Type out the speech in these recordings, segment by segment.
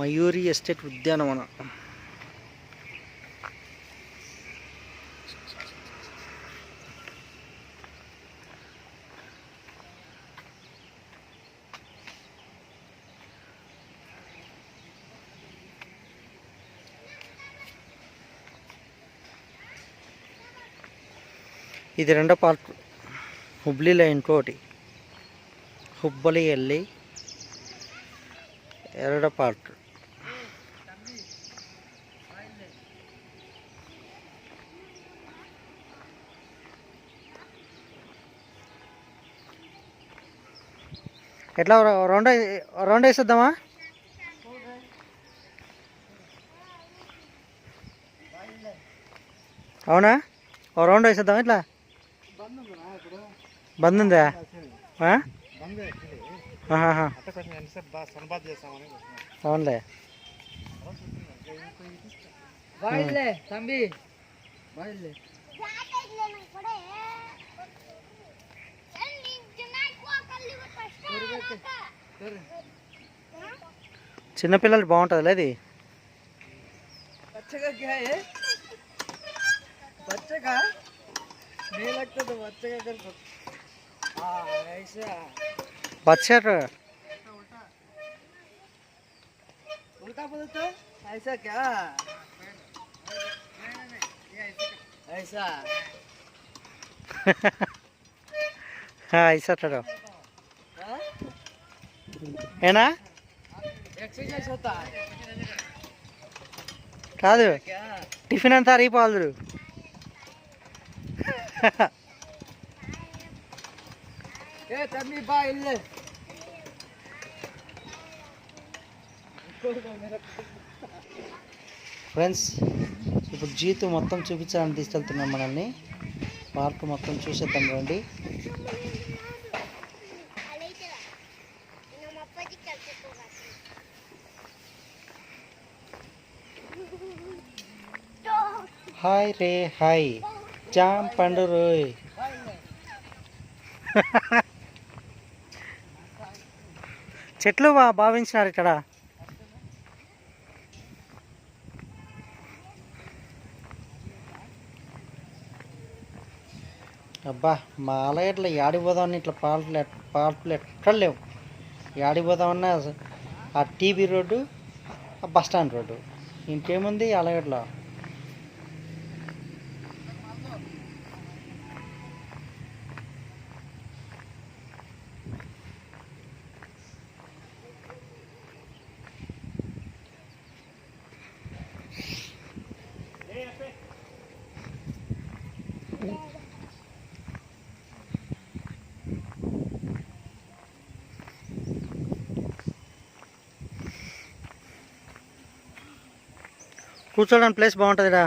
Mayuri estate ఉద్యానవన ఇది రెండో పార్ట్ హుబ్లీలో ఇంకోటి ಹುಬ್ಬಳ್ಳಿ వెళ్ళి ಎರಡು ಪಾರ್ಟ್ ఎట్లా రౌండ్ రౌండ్ వేసేద్దామా? అవునా? ఓ రౌండ్ వేసేద్దామా ఇట్లా? బంద్ ఉందా అవునులే. బాయిలే. कर हाँ ऐसा బచ్చారు उल्टा बोले तो ऐसा क्या ऐसा ఇస్తాడు हाँ? ఏనా एक्सरसाइज होता है కాదు क्या టిఫిన్ అంతా అరిగిపోవాలి ఏ తమ్మి బాయిలే ఫ్రెండ్స్ ఇప్పుడు జీతు మొత్తం చూపించడానికి తీసుకెళ్తున్నాం మనల్ని పార్క్ మొత్తం చూసేద్దాం రండి హాయ్ రే హాయ్ జామ్ పండు రోయ్ చెట్లు బా భావించినారు ఇక్కడ. అబ్బా మా ఆలయట్లో యాడిపోదామని ఇట్లా పాటలు పాటలు ఎక్కడ లేవు. యాడిపోదామన్నా ఆ టీబీ రోడ్డు ఆ బస్ స్టాండ్ రోడ్డు. ఇంకేముంది ఆలయట్లో? కూర్చోడానికి ప్లేస్ బాగుంటుందిరా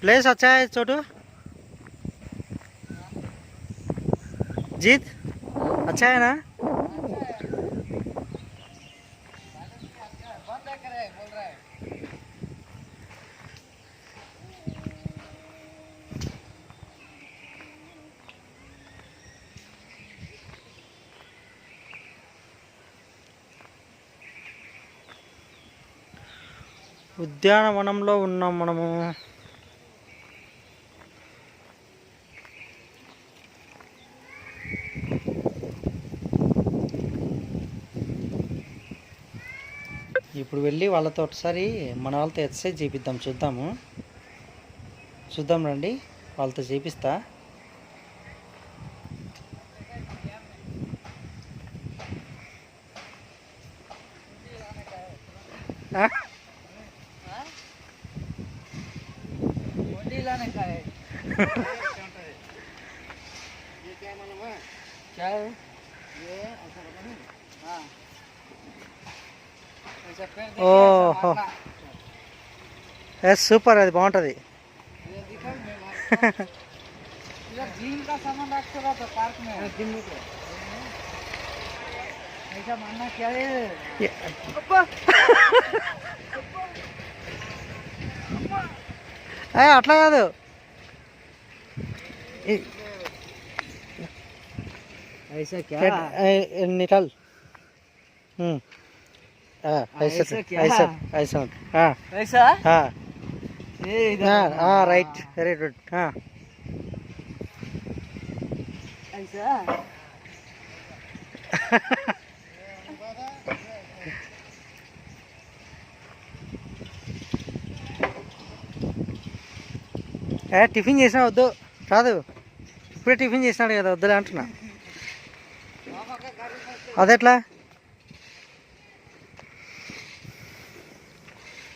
प्लेस अच्छा है छोटू जीत अच्छा है ना ఉద్యానవనంలో ఉన్నాం మనము. ఇప్పుడు వెళ్ళి వాళ్ళతో ఒకసారి మన వాళ్ళతో ఎక్సర్సైజ్ చేపిద్దాం చూద్దాము చూద్దాం రండి వాళ్ళతో చేపిస్తా ఆ? मानना क्या है ఏ- ఏ, అట్లా కాదు ఈ- ऐसा क्या निकल हम्म రైట్ వెరీ గుడ్. టిఫిన్ చేసినా వద్దు? రాదు. ఇప్పుడే టిఫిన్ చేసినాడు కదా వద్దులే అంటున్నా. అదెట్లా?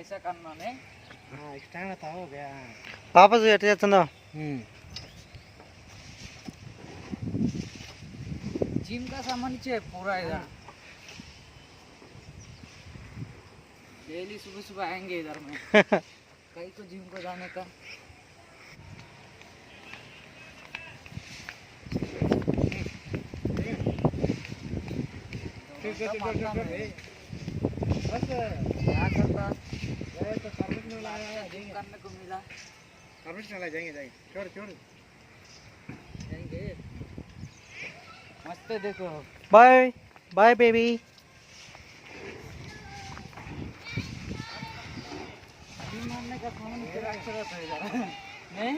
ऐसा करना नहीं हाँ स्टैंड था हो गया वापस बैठ जाता ना जिम का सामान चाहिए पूरा इधर डेली सुबह सुबह आएँगे इधर में कहीं तो जिम को जाने का ठीक है ठीक है बस क्या करता गए तो सर्विस में लाया जिम करने को मिला सर्विस में लाया जाएँगे जाएँगे छोड़ छोड़ जाएँगे मस्त देखो बाय बाय बेबी मारने का सामान नहीं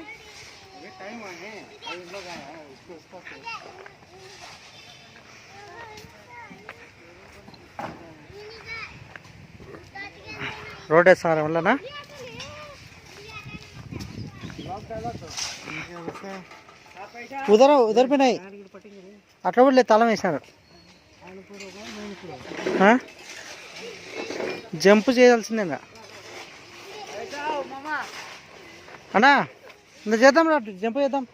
अभी टाइम आए हैं अभी लोग आए हैं उसको उसको రోడ్ వేస్తున్నారు వల్లనా? ఉదర ఉదరిపోయినాయి అట్లా కూడా తలం వేసినారు. జంప్ చేయాల్సిందేగా అన్నా ఇంత చేద్దాం రా జంప్ చేద్దాం.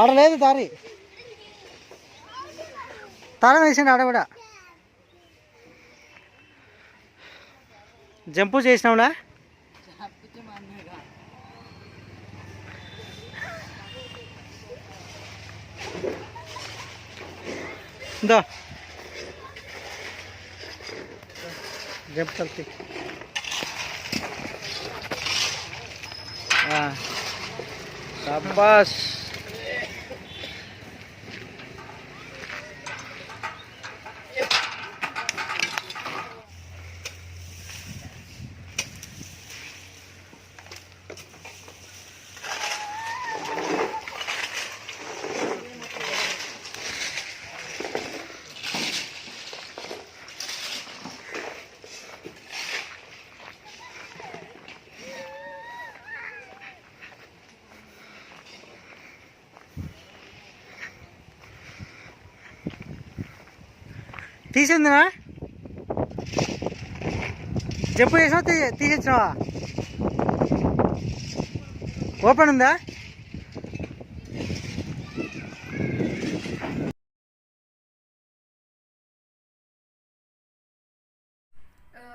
ఆడ లేదు దారి. తాళం వేసిండు ఆడ కూడా. జంపు చేసినావులా आपको मारने का దా జంప్ తీసిందినా? జంపు చేసావా తీ తీసేసినావా? ఓపెన్ ఉందా?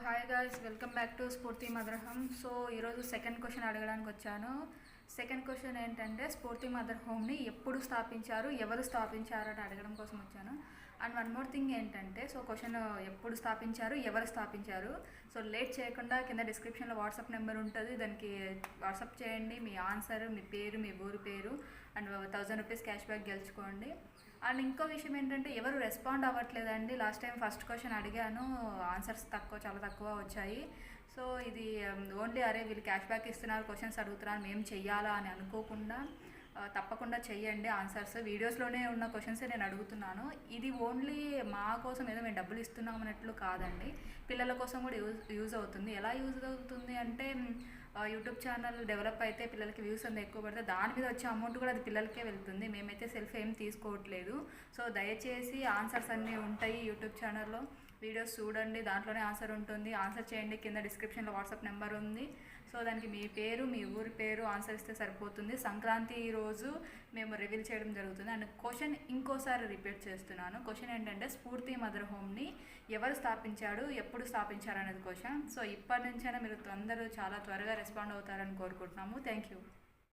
Hi guys welcome back to Sphoorthi మదర్హం so ఈరోజు సెకండ్ క్వశ్చన్ అడగడానికి వచ్చాను. సెకండ్ క్వశ్చన్ ఏంటంటే స్ఫూర్తి మదర్ హోమ్ని ఎప్పుడు స్థాపించారు? ఎవరు స్థాపించారు అని అడగడం కోసం వచ్చాను. అండ్ వన్ మోర్ థింగ్ ఏంటంటే సో క్వశ్చన్ ఎప్పుడు స్థాపించారు ఎవరు స్థాపించారు? సో లేట్ చేయకుండా కింద డిస్క్రిప్షన్లో వాట్సాప్ నెంబర్ ఉంటుంది దానికి వాట్సాప్ చేయండి మీ ఆన్సర్ మీ పేరు మీ ఊరి పేరు and thousand rupees cash back గెలుచుకోండి. And ఇంకో విషయం ఏంటంటే ఎవరు రెస్పాండ్ అవ్వట్లేదండి. లాస్ట్ టైం ఫస్ట్ క్వశ్చన్ అడిగాను ఆన్సర్స్ తక్కువ చాలా తక్కువ వచ్చాయి. సో ఇది um, ఓన్లీ అరే వీళ్ళు క్యాష్ బ్యాక్ ఇస్తున్నారు క్వశ్చన్స్ అడుగుతున్నారు మేము చెయ్యాలా అని అనుకోకుండా తప్పకుండా చెయ్యండి ఆన్సర్స్. వీడియోస్లోనే ఉన్న క్వశ్చన్సే నేను అడుగుతున్నాను. ఇది ఓన్లీ మా కోసం ఏదో మేము డబ్బులు ఇస్తున్నాం అన్నట్లు కాదండి. పిల్లల కోసం కూడా యూజ్ యూజ్ అవుతుంది. ఎలా యూజ్ అవుతుంది అంటే యూట్యూబ్ ఛానల్ డెవలప్ అయితే పిల్లలకి వ్యూస్ అంత ఎక్కువ పడితే దాని మీద వచ్చే అమౌంట్ కూడా అది పిల్లలకే వెళ్తుంది. మేమైతే సెల్ఫ్ ఏం తీసుకోవట్లేదు. సో దయచేసి ఆన్సర్స్ అన్నీ ఉంటాయి యూట్యూబ్ ఛానల్లో. వీడియోస్ చూడండి దాంట్లోనే ఆన్సర్ ఉంటుంది. ఆన్సర్ చేయండి కింద డిస్క్రిప్షన్లో వాట్సాప్ నెంబర్ ఉంది. సో దానికి మీ పేరు మీ ఊరి పేరు ఆన్సర్ ఇస్తే సరిపోతుంది. సంక్రాంతి రోజు మేము రివీల్ చేయడం జరుగుతుంది. అండ్ క్వశ్చన్ ఇంకోసారి రిపీట్ చేస్తున్నాను. క్వశ్చన్ ఏంటంటే స్ఫూర్తి మదర్ హోమ్ని ఎవరు స్థాపించాడు ఎప్పుడు స్థాపించారు అనేది క్వశ్చన్. సో ఇప్పటి నుంచైనా మీరు తొందరగా చాలా త్వరగా రెస్పాండ్ అవుతారని కోరుకుంటున్నాము. Thank you